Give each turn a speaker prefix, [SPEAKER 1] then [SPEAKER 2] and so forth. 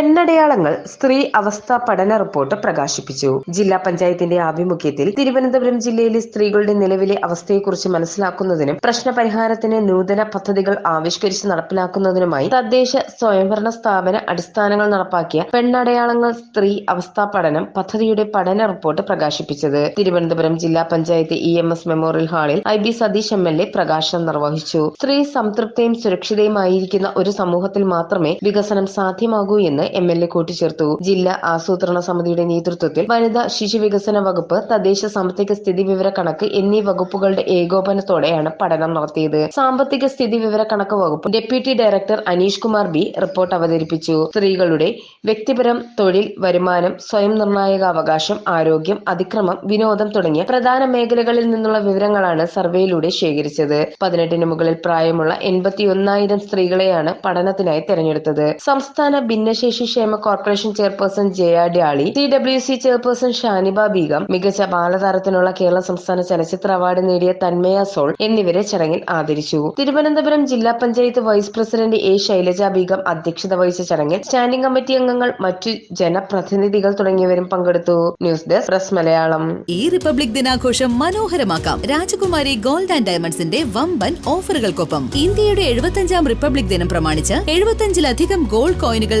[SPEAKER 1] പെണ്ണടയാളങ്ങൾ സ്ത്രീ അവസ്ഥ പഠന റിപ്പോർട്ട് പ്രകാശിപ്പിച്ചു. ജില്ലാ പഞ്ചായത്തിന്റെ ആഭിമുഖ്യത്തിൽ തിരുവനന്തപുരം ജില്ലയിലെ സ്ത്രീകളുടെ നിലവിലെ അവസ്ഥയെക്കുറിച്ച് മനസ്സിലാക്കുന്നതിനും പ്രശ്നപരിഹാരത്തിന് നൂതന പദ്ധതികൾ ആവിഷ്കരിച്ച് നടപ്പിലാക്കുന്നതിനുമായി തദ്ദേശ സ്വയംഭരണ സ്ഥാപന അടിസ്ഥാനങ്ങൾ നടപ്പാക്കിയ പെണ്ണടയാളങ്ങൾ സ്ത്രീ അവസ്ഥ പഠനം പദ്ധതിയുടെ പഠന റിപ്പോർട്ട് പ്രകാശിപ്പിച്ചത്. തിരുവനന്തപുരം ജില്ലാ panchayat E M S memorial ഹാളിൽ I B Satheesh M L A പ്രകാശനം നിർവഹിച്ചു. സ്ത്രീ സംതൃപ്തയും സുരക്ഷിതയുമായിരിക്കുന്ന ഒരു സമൂഹത്തിൽ മാത്രമേ വികസനം സാധ്യമാകൂ എന്ന് എം എൽ എ കൂട്ടിച്ചേർത്തു. ജില്ലാ ആസൂത്രണ സമിതിയുടെ നേതൃത്വത്തിൽ വനിതാ ശിശു വികസന വകുപ്പ് തദ്ദേശ സാമ്പത്തിക സ്ഥിതി വിവര കണക്ക് എന്നീ വകുപ്പുകളുടെ ഏകോപനത്തോടെയാണ് പഠനം നടത്തിയത്. സാമ്പത്തിക സ്ഥിതി വിവര കണക്ക് വകുപ്പ് deputy director Aneesh Kumar B report അവതരിപ്പിച്ചു. സ്ത്രീകളുടെ വ്യക്തിപരം തൊഴിൽ വരുമാനം സ്വയം നിർണായക അവകാശം ആരോഗ്യം അതിക്രമം വിനോദം തുടങ്ങിയ പ്രധാന മേഖലകളിൽ നിന്നുള്ള വിവരങ്ങളാണ് സർവേയിലൂടെ ശേഖരിച്ചത്. പതിനെട്ടിന് മുകളിൽ പ്രായമുള്ള എൺപത്തിയൊന്നായിരം സ്ത്രീകളെയാണ് പഠനത്തിനായി തെരഞ്ഞെടുത്തത്. സംസ്ഥാന ഭിന്നശേഷി ക്ഷേമ corporation chairperson Jaya Dali C W C chairperson Shaniba Begum മികച്ച ബാലതാരത്തിനുള്ള കേരള സംസ്ഥാന ചലച്ചിത്ര അവാർഡ് നേടിയ തന്മയ സോൾ എന്നിവരെ ചടങ്ങിൽ ആദരിച്ചു. തിരുവനന്തപുരം ജില്ലാ panchayat vice president A Shailaja Begum അധ്യക്ഷത വഹിച്ച ചടങ്ങിൽ സ്റ്റാൻഡിംഗ് കമ്മിറ്റി അംഗങ്ങൾ മറ്റു ജനപ്രതിനിധികൾ തുടങ്ങിയവരും പങ്കെടുത്തു. News desk press Malayalam.
[SPEAKER 2] ഈ റിപ്പബ്ലിക് ദിനാഘോഷം മനോഹരമാക്കാം. രാജകുമാരി ഗോൾഡ് ആൻഡ് ഡയമണ്ട്സിന്റെ വമ്പൻ ഓഫറുകൾക്കൊപ്പം ഇന്ത്യയുടെ എഴുപത്തഞ്ചാം റിപ്പബ്ലിക് ദിനം പ്രമാണിച്ച് എഴുപത്തഞ്ചിലധികം ഗോൾഡ് കോയിനുകൾ